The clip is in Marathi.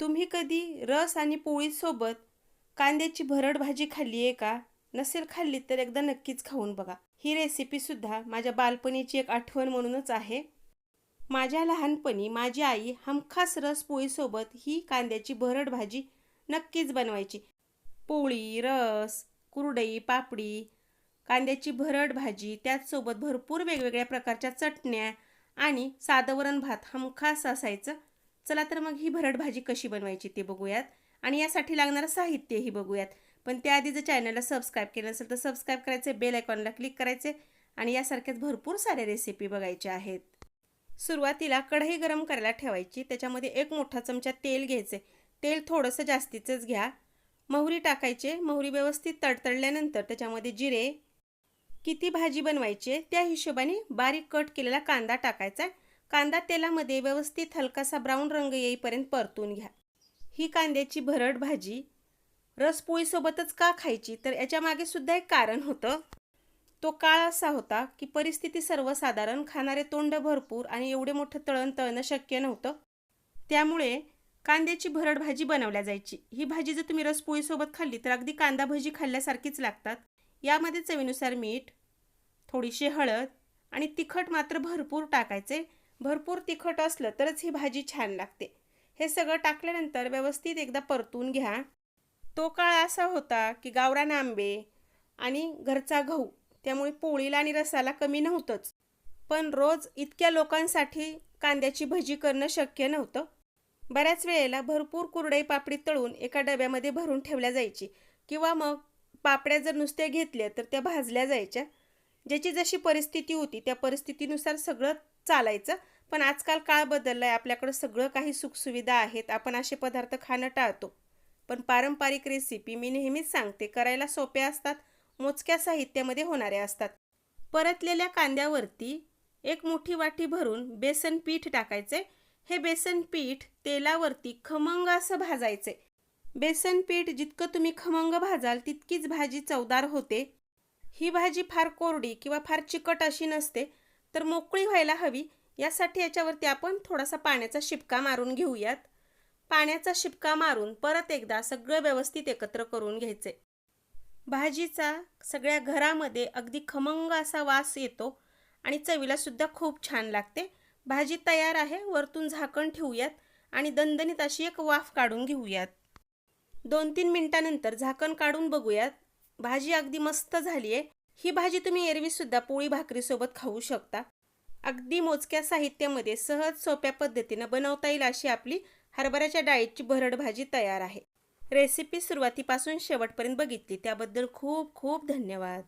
तुम्ही कधी रस आणि पोळीसोबत कांद्याची भरड भाजी खाल्ली आहे का? नसेल खाल्ली तर एकदा नक्कीच खाऊन बघा. ही रेसिपीसुद्धा माझ्या बालपणीची एक आठवण म्हणूनच आहे. माझ्या लहानपणी माझी आई हमखास रस पोळीसोबत ही कांद्याची भरड भाजी नक्कीच बनवायची. पोळी रस कुरडई पापडी कांद्याची भरड भाजी त्याचसोबत भरपूर वेगवेगळ्या प्रकारच्या चटण्या आणि साधवरण भात हमखास असायचं. चला तर मग ही भरड भाजी कशी बनवायची ते बघूयात. आणि यासाठी लागणारं साहित्यही बघूयात. पण त्याआधी जर चॅनलला सबस्क्राईब केलं नसेल तर सबस्क्राईब करायचे बेल आयकॉनला क्लिक करायचे आणि यासारख्याच भरपूर साऱ्या रेसिपी बघायच्या आहेत. सुरुवातीला कढई गरम करायला ठेवायची त्याच्यामध्ये एक मोठा चमचा तेल घ्यायचे. तेल थोडंसं जास्तीचंच घ्या. मोहरी टाकायचे मोहरी व्यवस्थित तडतडल्यानंतर त्याच्यामध्ये जिरे किती भाजी बनवायची त्या हिशोबाने बारीक कट केलेला कांदा टाकायचा कांदा तेलामध्ये व्यवस्थित हलकासा ब्राऊन रंग येईपर्यंत परतून घ्या. ही कांद्याची भरड भाजी रसपोळीसोबतच का खायची? तर याच्यामागे सुद्धा एक कारण होतं. तो काळ असा होता की परिस्थिती सर्वसाधारण खाणारे तोंड भरपूर आणि एवढे मोठं तळण तळणं शक्य नव्हतं. त्यामुळे कांद्याची भरड भाजी बनवल्या जायची. ही भाजी जर तुम्ही रसपोळीसोबत खाल्ली तर अगदी कांदा भजी खाल्ल्यासारखीच लागतात. यामध्ये चवीनुसार मीठ थोडीशी हळद आणि तिखट मात्र भरपूर टाकायचे. भरपूर तिखट असलं तरच ही भाजी छान लागते. हे सगळं टाकल्यानंतर व्यवस्थित एकदा परतून घ्या. तो काळ असा होता की गावरान आंबे आणि घरचा गहू त्यामुळे पोळीला आणि रसाला कमी नव्हतंच. पण रोज इतक्या लोकांसाठी कांद्याची भजी करणं शक्य नव्हतं. बऱ्याच वेळेला भरपूर कुरडई पापडी तळून एका डब्यामध्ये भरून ठेवल्या जायची किंवा मग पापड्या जर नुसत्या घेतल्या तर त्या भाजल्या जायच्या. ज्याची जशी परिस्थिती होती त्या परिस्थितीनुसार सगळं चालायचं. पण आजकाल काळ बदलला आहे आपल्याकडं सगळं काही सुखसुविधा आहेत आपण असे पदार्थ खाणं टाळतो. पण पारंपरिक रेसिपी मी नेहमीच सांगते करायला सोप्या असतात मोजक्या साहित्यामध्ये होणाऱ्या असतात. परतलेल्या कांद्यावरती एक मोठी वाटी भरून बेसन पीठ टाकायचे. हे बेसन पीठ तेलावरती खमंग असं भाजायचे. बेसन पीठ जितकं तुम्ही खमंग भाजाल तितकीच भाजी चवदार होते. ही भाजी फार कोरडी किंवा फार चिकट अशी नसते तर मोकळी व्हायला हवी. यासाठी याच्यावरती आपण थोडासा पाण्याचा शिपका मारून घेऊयात. पाण्याचा शिपका मारून परत एकदा सगळं व्यवस्थित एकत्र करून घ्यायचे. भाजीचा सगळ्या घरामध्ये अगदी खमंग असा वास येतो आणि चवीलासुद्धा खूप छान लागते. भाजी तयार आहे वरतून झाकण ठेवूयात आणि दणदणीत अशी एक वाफ काढून घेऊयात. दोन तीन मिनिटानंतर झाकण काढून बघूयात. भाजी अगदी मस्त झाली आहे ही भाजी तुम्ही एरवीसुद्धा पोळी भाकरीसोबत खाऊ शकता. अगदी मोजक्या साहित्यामध्ये सहज सोप्या पद्धतीनं बनवता येईल अशी आपली हरभऱ्याच्या डाळीची भरड भाजी तयार आहे. रेसिपी सुरुवातीपासून शेवटपर्यंत बघितली त्याबद्दल खूप खूप धन्यवाद.